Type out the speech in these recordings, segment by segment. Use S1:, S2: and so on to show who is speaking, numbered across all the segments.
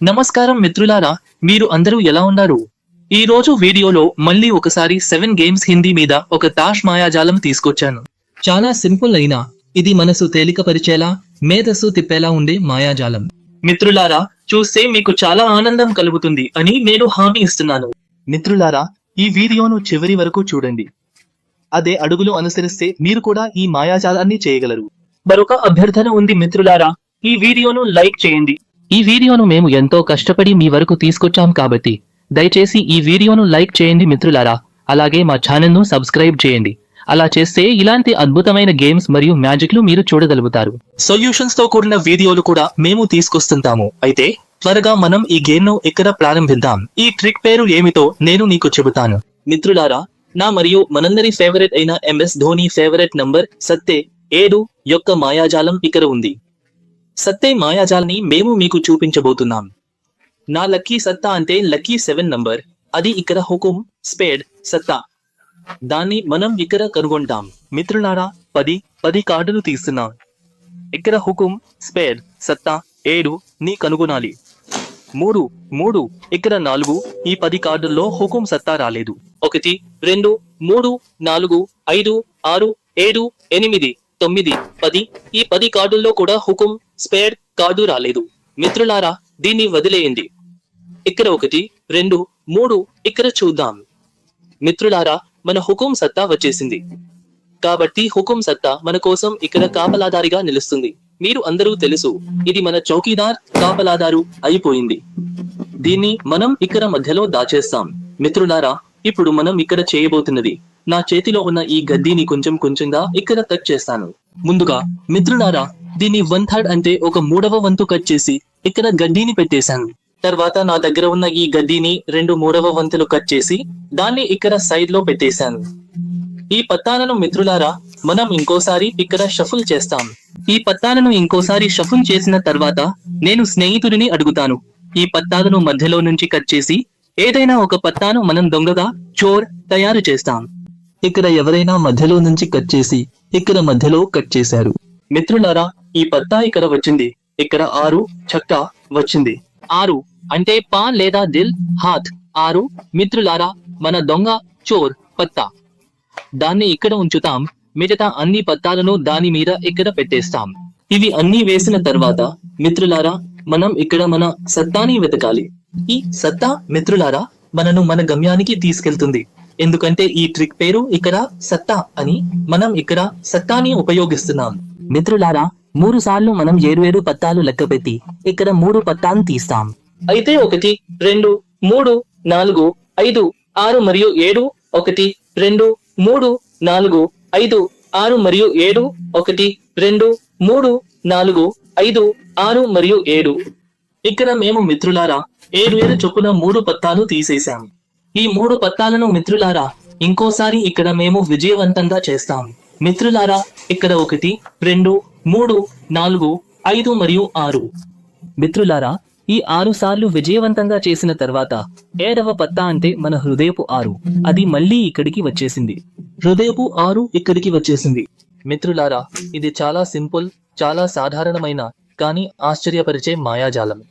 S1: నమస్కారం మిత్రులారా మీరు అందరూ ఎలా ఉన్నారు? ఈ రోజు వీడియోలో మళ్ళీ ఒకసారి సెవెన్ గేమ్స్ హిందీ మీద ఒక తాష్ మాయాజాలం తీసుకొచ్చాను. చాలా సింపుల్ అయినా ఇది మనసు తేలికపరిచేలా మేధస్సు తిప్పేలా ఉండే మాయాజాలం. మిత్రులారా చూస్తే మీకు చాలా ఆనందం కలుగుతుంది అని నేను హామీ ఇస్తున్నాను. మిత్రులారా ఈ వీడియోను చివరి వరకు చూడండి. అదే అడుగులు అనుసరిస్తే మీరు కూడా ఈ మాయాజాలాన్ని చేయగలరు. మరొక అభ్యర్థన ఉంది మిత్రులారా ఈ వీడియోను లైక్ చేయండి. ఈ వీడియోను మేము ఎంతో కష్టపడి మీ వరకు తీసుకొచ్చాం కాబట్టి దయచేసి ఈ వీడియోను లైక్ చేయండి మిత్రులారా అలాగే మా ఛానల్ను సబ్స్క్రైబ్ చేయండి. అలా చేస్తే ఇలాంటి అద్భుతమైన గేమ్స్ మరియు మ్యాజిక్లు మీరు చూడగలుగుతారు. సొల్యూషన్స్తో కూడిన వీడియోలు కూడా మేము తీసుకొస్తుంటాము. అయితే త్వరగా మనం ఈ గేమ్ను ఇక్కడ ప్రారంభిద్దాం? ఈ ట్రిక్ పేరు ఏమిటో నేను నీకు చెబుతాను. మిత్రులారా నా మరియు మనందరి ఫేవరెట్ అయిన ఎంఎస్ ధోని ఫేవరెట్ నంబర్ సత్తే ఏడు యొక్క మాయాజాలం ఇక్కడ ఉంది. సత్తే మాయాజాల్ని మేము మీకు చూపించబోతున్నాం. నా లక్కీ సత్తా అంటే లక్కీ సెవెన్ నంబర్. అది ఇక్కడ హుకుం స్పేడ్ సత్తా. దాన్ని మనం ఇక్కడ కనుగొంటాం. మిత్రులారా పది పది కార్డులు తీస్తున్నాం. ఇక్కడ హుకుం స్పేడ్ సత్తా ఏడు నీ కనుగొనాలి. మూడు మూడు ఇక్కడ నాలుగు ఈ పది కార్డుల్లో హుకుం సత్తా రాలేదు. ఒకటి రెండు మూడు నాలుగు ఐదు ఆరు ఏడు ఎనిమిది తొమ్మిది పది ఈ పది కార్డుల్లో కూడా హుకుం స్పేర్ కార్డు రాలేదు. మిత్రులారా దీన్ని వదిలేయండి. ఇక్కడ ఒకటి రెండు మూడు ఇక్కడ చూద్దాం. మిత్రులారా మన హుకుం సత్తా వచ్చేసింది. కాబట్టి హుకుం సత్తా మన కోసం ఇక్కడ కాపలాదారిగా నిలుస్తుంది. మీరు అందరూ తెలుసు ఇది మన చౌకీదార్ కాపలాదారు అయిపోయింది. దీన్ని మనం ఇక్కడ మధ్యలో దాచేస్తాం. మిత్రులారా ఇప్పుడు మనం ఇక్కడ చేయబోతున్నది నా చేతిలో ఉన్న ఈ గద్దీని కొంచెం కొంచెంగా ఇక్కడ టచ్ చేస్తాను. ముందుగా మిత్రులారా దీన్ని వన్ థర్డ్ అంటే ఒక మూడవ వంతు కట్ చేసి ఇక్కడ గడ్డిని పెట్టేశాను. తర్వాత నా దగ్గర ఉన్న ఈ గడ్డిని రెండు మూడవ వంతులు కట్ చేసి దాన్ని ఇక్కడ సైడ్లో పెట్టేశాను. ఈ పత్తాలను మిత్రులారా మనం ఇంకోసారి ఇక్కడ షఫుల్ చేస్తాం. ఈ పత్తాలను ఇంకోసారి షఫుల్ చేసిన తర్వాత నేను స్నేహితుడిని అడుగుతాను. ఈ పత్తాలను మధ్యలో నుంచి కట్ చేసి ఏదైనా ఒక పత్తాను మనం దొంగగా చోర్ తయారు చేస్తాం. ఇక్కడ ఎవరైనా మధ్యలో నుంచి కట్ చేసి ఇక్కడ మధ్యలో కట్ చేశారు. మిత్రులారా ఈ పత్తా ఇక్కడ వచ్చింది. ఇక్కడ ఆరు చక్కా వచ్చింది. ఆరు అంటే పా లేదా దిల్ హాత్. ఆరు మిత్రులారా మన దొంగ చోర్ పత్తా. దాన్ని ఇక్కడ ఉంచుతాం. మిగతా అన్ని పత్తాలను దాని మీద ఇక్కడ పెట్టేస్తాం. ఇవి అన్ని వేసిన తర్వాత మిత్రులారా మనం ఇక్కడ మన సత్తాని వెతకాలి. ఈ సత్తా మిత్రులారా మనను మన గమ్యానికి తీసుకెళ్తుంది. ఎందుకంటే ఈ ట్రిక్ పేరు ఇక్కడ సత్తా అని మనం ఇక్కడ సత్తాని ఉపయోగిస్తున్నాం. మిత్రులారా మూడు సార్లు మనం ఏడు పత్తాలు లెక్కపెట్టి ఇక్కడ మూడు పత్తాలు తీస్తాం. అయితే ఒకటి రెండు మూడు నాలుగు ఐదు ఆరు మరియు ఏడు ఒకటి రెండు మూడు నాలుగు ఐదు ఆరు మరియు ఏడు ఒకటి రెండు మూడు నాలుగు ఐదు ఆరు మరియు ఏడు. ఇక్కడ మేము మిత్రులారా ఏడు ఏడు చొప్పున మూడు పత్తాలు తీసేశాం. ఈ మూడు పత్తాలను మిత్రులారా ఇంకోసారి ఇక్కడ మేము విజయవంతంగా చేస్తాం. మిత్రులారా ఇక్కడ ఒకటి రెండు మూడు నాలుగు ఐదు మరియు ఆరు. మిత్రులారా ఈ ఆరు సార్లు విజయవంతంగా చేసిన తర్వాత ఏడవ పత్తా అంటే మన హృదయపు ఆరు. అది మళ్ళీ ఇక్కడికి వచ్చేసింది. హృదయపు ఆరు ఇక్కడికి వచ్చేసింది. మిత్రులారా ఇది చాలా సింపుల్ చాలా సాధారణమైన కానీ ఆశ్చర్యపరిచే మాయాజాలం.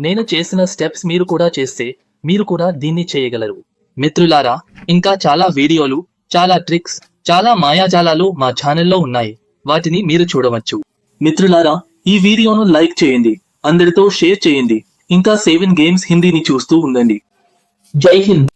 S1: నేను చేసిన స్టెప్స్ మీరు కూడా చేస్తే మీరు కూడా దీన్ని చేయగలరు. మిత్రులారా ఇంకా చాలా వీడియోలు చాలా ట్రిక్స్ చాలా మాయాజాలాలు మా ఛానల్లో ఉన్నాయి. వాటిని మీరు చూడవచ్చు. మిత్రులారా ఈ వీడియోను లైక్ చేయండి. అందరితో షేర్ చేయండి. ఇంకా సెవెన్ గేమ్స్ హిందీని చూస్తూ ఉండండి. జై హింద్.